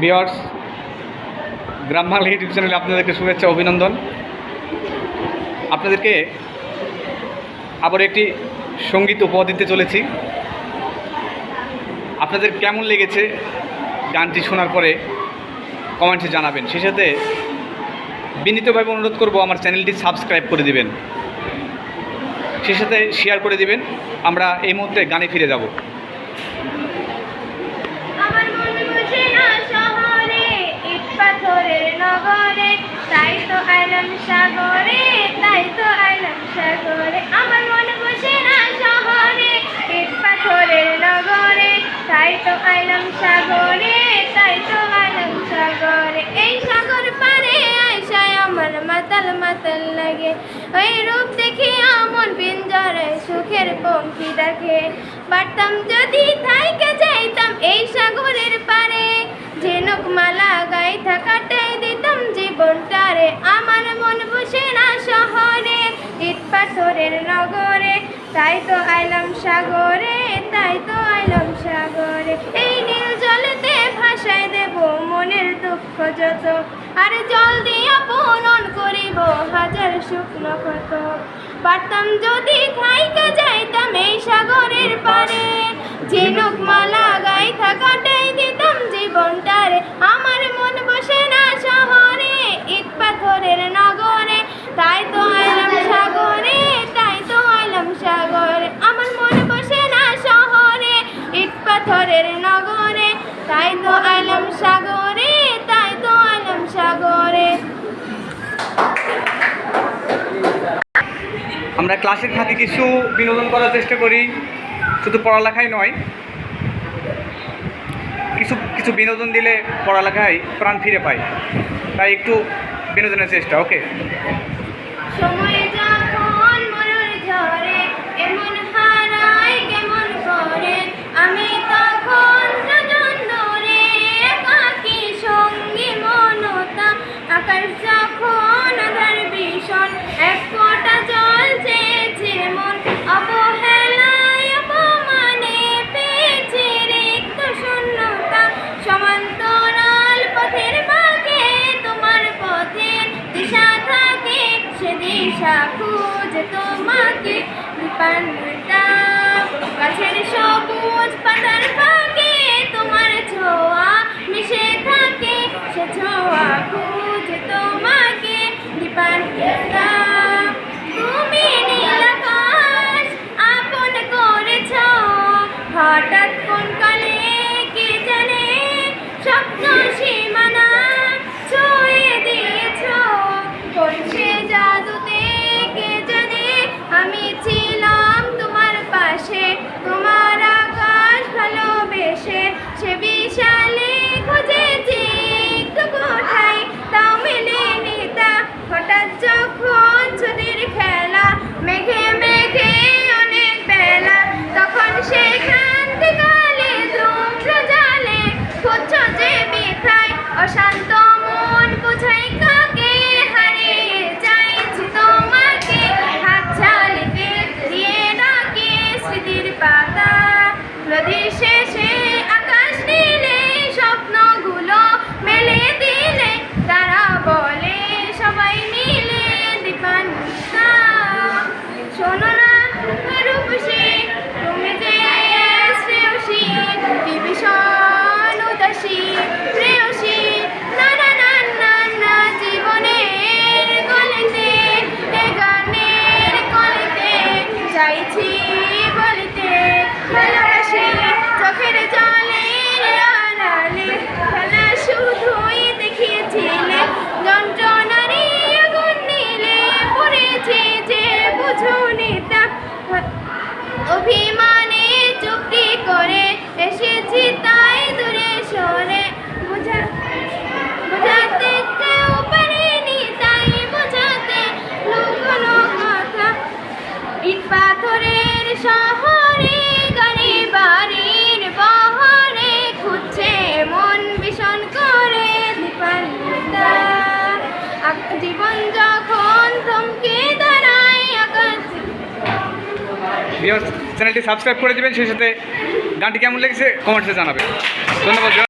বিয়ার্স গ্রাম Bangla YouTube চ্যানেলে আপনাদেরকে শুভেচ্ছা, অভিনন্দন। আপনাদেরকে আবার একটি সংগীত উপহার দিতে চলেছি। আপনাদের কেমন লেগেছে গানটি শোনার পরে কমেন্টসে জানাবেন। সেই সাথে বিনীতভাবে অনুরোধ করব আমার চ্যানেলটি সাবস্ক্রাইব করে দিবেন। সেই সাথে শেয়ার করে দিবেন। আমরা এই মুহূর্তে গানে ফিরে যাব আমার মন বুঝে না শহরে ইট নগরে তাই তো আইলাম সাগরে, তাই তো আইলাম সাগরে। আমার মন বুঝে না শহরে, ইট পাথরের নগরে, তাই তো আইলাম সাগরে, তাই তো আইলাম সাগরে। এই সাগর পারে আয়সায় আমার মাতাল মাতাল লাগে। ওই রূপ দেখে আমার পিঞ্জরে সুখের পঙ্খি দেখে। পারতাম যদি তাই তো আইলাম সাগরে, তাই তো আইলাম সাগরে। এই নীল জলেতে ভাসাই দেব মনের দুঃখ যত। আর জল দিয়া পূরণ করিব হাজার শুকনো ক্ষত। পারতাম যদি খাইতে যাইতাম এই সাগরের পারে। ঝিনুক মালা পাথরের নগরে তাই তো আইলাম সাগরে তাই তো আইলাম সাগরে। আমরা ক্লাসের ফাঁকে কিছু বিনোদন করার চেষ্টা করি শুধু পড়ালেখাই নয়। কিছু কিছু বিনোদন দিলে পড়ালেখায় প্রাণ ফিরে পায়। তাই একটু বিনোদনের চেষ্টা ওকে? দিশা খুঁজে তোমাকে বিপান্বিতা গাছের সবুজ পাতার ফাঁকে তোমার ছোঁয়া মিশে থাকে। সে ছোঁয়া খুঁজে তোমাকে দীপান্বিতা তুমি নীল আকাশ আপন করেছ, হঠাৎ কোন কালে কে জানে, স্বপ্ন করে এসেছি তাই দূরে সরে। বুঝা, বুঝাতে তাই বোঝাতে ইট পাথরের খুঁজছে মন ভীষণ করে জীবন যখন থমকে আকাশ। চ্যানেলটি সাবস্ক্রাইব করে দেবেন সেই সাথে গানটি কেমন লেগেছে কমেন্টসে জানাবেন। ধন্যবাদ